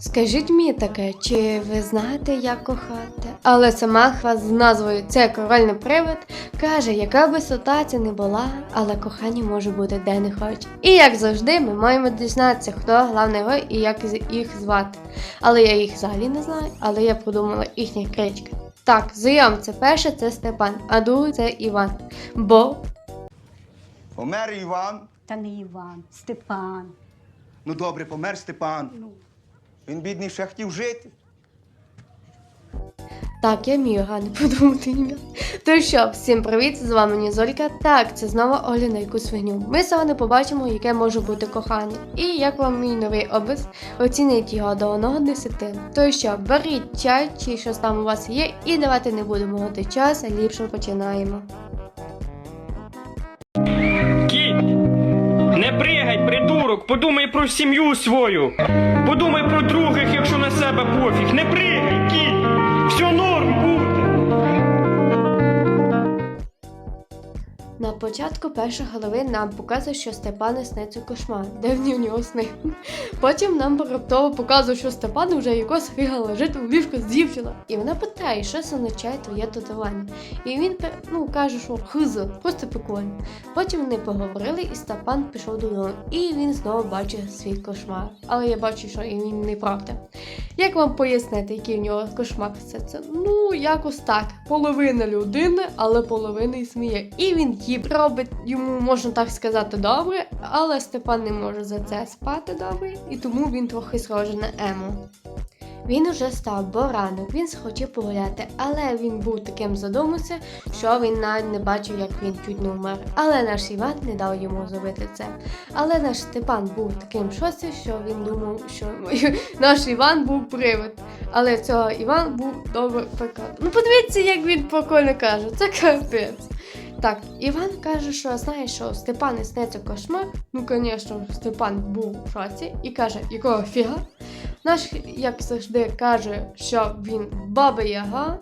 Скажіть мені таке, чи ви знаєте, як кохати? Але сама хва з назвою це корольний привид каже, яка би ситуація не була, але кохання може бути де не хоч. І як завжди, ми маємо дізнатися, хто головний герой і як їх звати. Але я їх взагалі не знаю, але я придумала їхні крички. Так, знайом, це перше це Степан, а другий це Іван. Бо Помер Іван. Та не Іван, Степан. Ну добре, помер Степан. Ну. Він бідний ще хотів жити. Так, я вмію гарно подумати ім'я. То що, всім привіт, з вами Нізолька. Так, це знову Оля на якусь вигню. Ми сьогодні побачимо, яке може бути кохання. І як вам мій новий образ, оцініть його до 1 до 10. То що, беріть чай чи щось там у вас є, і давайте не будемо гати час, а ліпше починаємо. Подумай про сім'ю свою. Подумай про других, якщо на себе пофіг. Не пригай, кінь. Все норм На початку першої голови нам показує, що Степан сниться кошмар, де в нього сни. Потім нам раптово показує, що Степан вже якось фіга лежить у ліжку з дівчиною. І вона питає, що це означає твоє татування. І він ну, каже, що хизо, просто прикольно. Потім вони поговорили, і Степан пішов додому. І він знову бачить свій кошмар. Але я бачу, що і він неправда. Як вам пояснити, який в нього кошмар все це? Ну, якось так. Половина людини, але половина сміє. І він їм робить йому, можна так сказати, добре, але Степан не може за це спати добре, і тому він трохи схожий на Ему. Він уже став, бо ранок, він схотів погуляти, але він був таким задумався, що він навіть не бачив, як він чуть не вмер. Але наш Іван не дав йому зробити це. Але наш Степан був таким шоці, що він думав, що наш Іван був привид. Але цього Іван був добре прикольний. Ну подивіться, як він прикольно каже, це капець. Так, Іван каже, що знає, що Степан і сниться кошмар. Ну, звісно, Степан був в шоці і каже, якого фіга. Наш, як завжди, каже, що він баба Яга,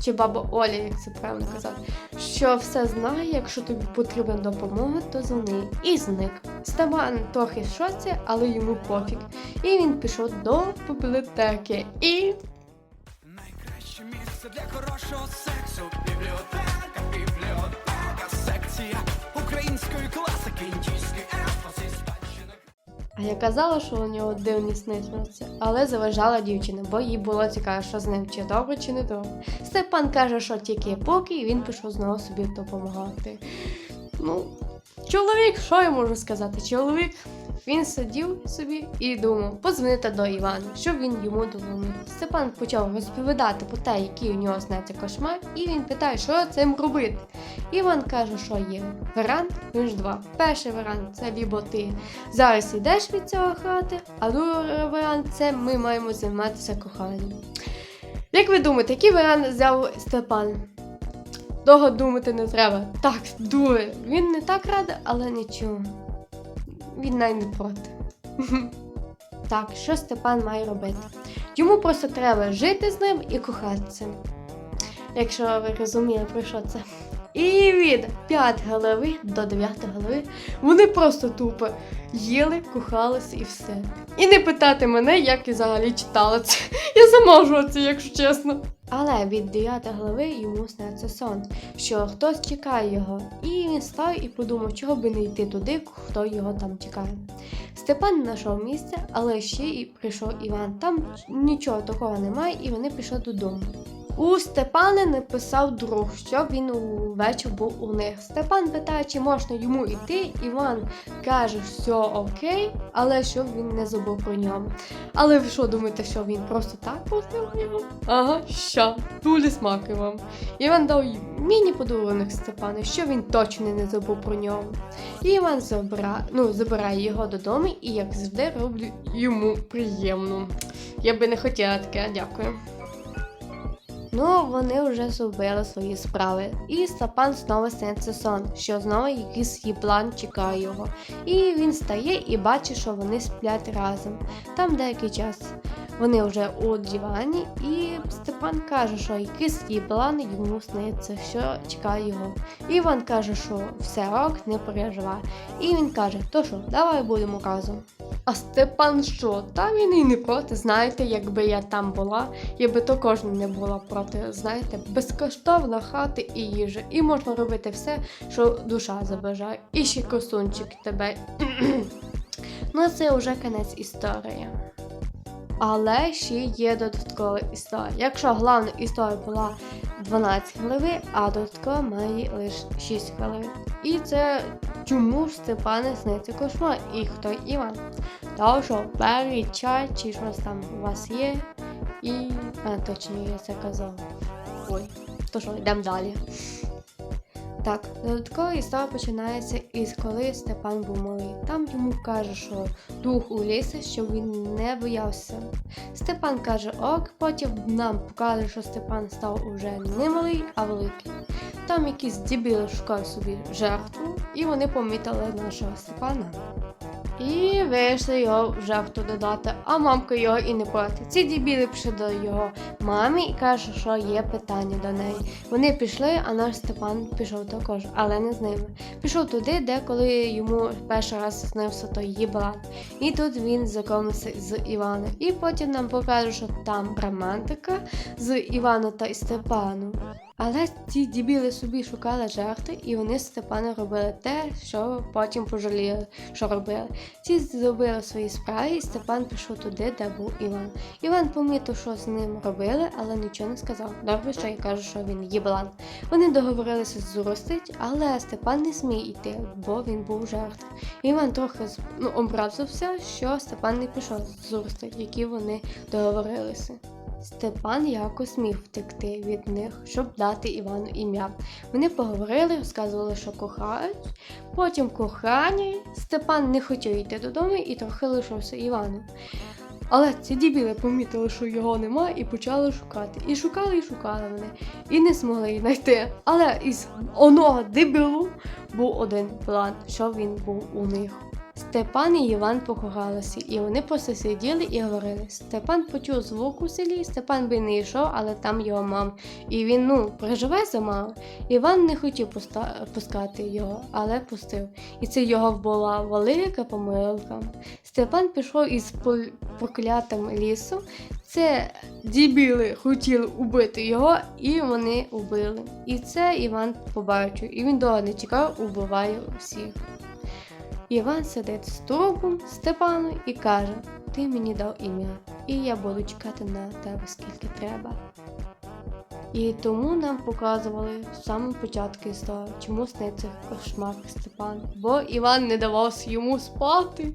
чи баба Оля, як це правильно казати, що все знає, якщо тобі потрібна допомога, то дзвони. І зник. Степан трохи в шоці, але йому пофіг. І він пішов до бібліотеки. І Найкраще місце для хорошого сексу. Бібліотека, секція української класики, індійський епос і. А я казала, що у нього дивні сни але заважала дівчина, бо їй було цікаво, що з ним чи добре, чи не добре. Степан каже, що тільки поки, він пішов знову собі допомагати. Ну, чоловік, що я можу сказати? Чоловік. Він сидів собі і думав подзвонити до Івана, щоб він йому допоміг. Степан почав розповідати про те, який у нього сниться кошмар, і він питає, що цим робити. Іван каже, що є варіант між два. Перший варіант це лібо ти зараз йдеш від цього хати, а другий варіант це ми маємо займатися коханням. Як ви думаєте, який варіант взяв Степан? Довго думати не треба. Так, дуже. Він не так радий, але нічого. Він навіть не проти. Так, що Степан має робити? Йому просто треба жити з ним і кохатися. Якщо ви розумієте, про що це. І від 5 голови до 9 голови вони просто тупо їли, кохалися і все. І не питати мене, як я взагалі читала це. Я сама в якщо чесно. Але від 9 голови йому сниться сон, що хтось чекає його. І він став і подумав, чого би не йти туди, хто його там чекає. Степан знайшов місця, але ще і прийшов Іван. Там нічого такого немає, і вони пішли додому. У Степана написав друг, щоб він увечір був у них. Степан питає, чи можна йому йти. Іван каже, все окей, але щоб він не забув про нього. Але ви що думаєте, що він просто так пустив його? Ага, що, дулі смаки вам. Іван дав міні-подарунок Степану, що він точно не забув про нього. І Іван забирає, ну, забирає його додому і, як завжди, роблю йому приємно. Я би не хотіла таке, дякую. Ну, вони вже зробили свої справи. І Степан знову сниться сон, що знову якийсь її план чекає його. І він стає і бачить, що вони сплять разом. Там деякий час. Вони вже у дивані, і Степан каже, що якийсь її план йому сниться, що чекає його. Іван каже, що все ок, не переживай. І він каже, то що, давай будемо разом. А Степан що? Та він і не проти. Знаєте, якби я там була, я би також не була проти. Знаєте, безкоштовно хати і їжа. І можна робити все, що душа забажає. І ще косунчик тебе. ну, це вже кінець історії. Але ще є додаткова історія. Якщо головна історія була 12 хвилин, а додаткова має лише 6 хвилин. І це чому ж Степане сниться кошмар і хто Іван? Тому що беріть чай чи щось там у вас є. І. А, точно я це казав. Ой, то що, йдемо далі. Так, додаткова історія починається із коли Степан був малий. Там йому каже, що дух у лісі, щоб він не боявся. Степан каже ок, потім нам покаже, що Степан став уже не малий, а великий. Там якісь дебіли шукають собі жертву, і вони помітили нашого Степана. І вийшли його в жертву додати, а мамка його і не проти. Ці дебіли пішли до його мамі і каже, що є питання до неї. Вони пішли, а наш Степан пішов також, але не з ними. Пішов туди, де коли йому перший раз снився той її. І тут він знайомився з Іваном. І потім нам покаже, що там романтика з Іваном та Степаном. Але ці дебіли собі шукали жертви, і вони з робили те, що потім пожаліли, що робили. Ці зробили свої справи, і Степан пішов туди, де був Іван. Іван помітив, що з ним робили, але нічого не сказав. Добре, що я кажу, що він єблан. Вони договорилися зростить, але Степан не смій йти, бо він був жертв. Іван трохи з- ну, образився, що Степан не пішов зростить, які вони договорилися. Степан якось міг втекти від них, щоб дати Івану ім'я. Вони поговорили, розказували, що кохають. Потім кохання Степан не хотів йти додому і трохи лишився Іваном. Але ці дібіли помітили, що його немає, і почали шукати. І шукали, і шукали вони. І не змогли її знайти. Але із оного дебілу був один план, що він був у них. Степан і Іван покохалися, і вони просто сиділи і говорили. Степан почув звук у селі, Степан би не йшов, але там його мам. І він ну переживе за маму. Іван не хотів пуста- пускати його, але пустив. І це його була велика помилка. Степан пішов із пол- проклятим лісом. Це дібіли хотіли убити його, і вони убили. І це Іван побачив. І він довго не чекав, убиває всіх. Іван сидить з трупом Степану і каже: Ти мені дав ім'я, і я буду чекати на тебе скільки треба. І тому нам показували з самого початку історії, чому сниться кошмар Степан. Бо Іван не давав йому спати,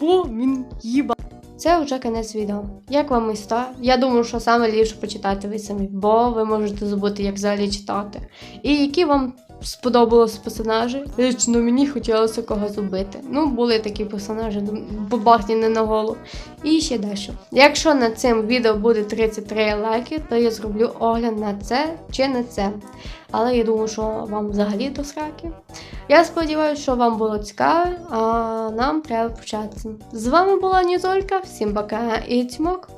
бо він їба. Це вже кінець відео. Як вам історія? Я думаю, що саме ліпше почитати ви самі, бо ви можете забути, як взагалі читати. І які вам сподобалось персонажі? Лично мені хотілося когось убити. Ну, були такі персонажі, побахніни на голову. І ще дещо. Якщо на цим відео буде 33 лайки, то я зроблю огляд на це чи на це. Але я думаю, що вам взагалі до сраки. Я сподіваюся, що вам було цікаво, а нам треба початися. З вами була Нізолька, всім пока і тьмок.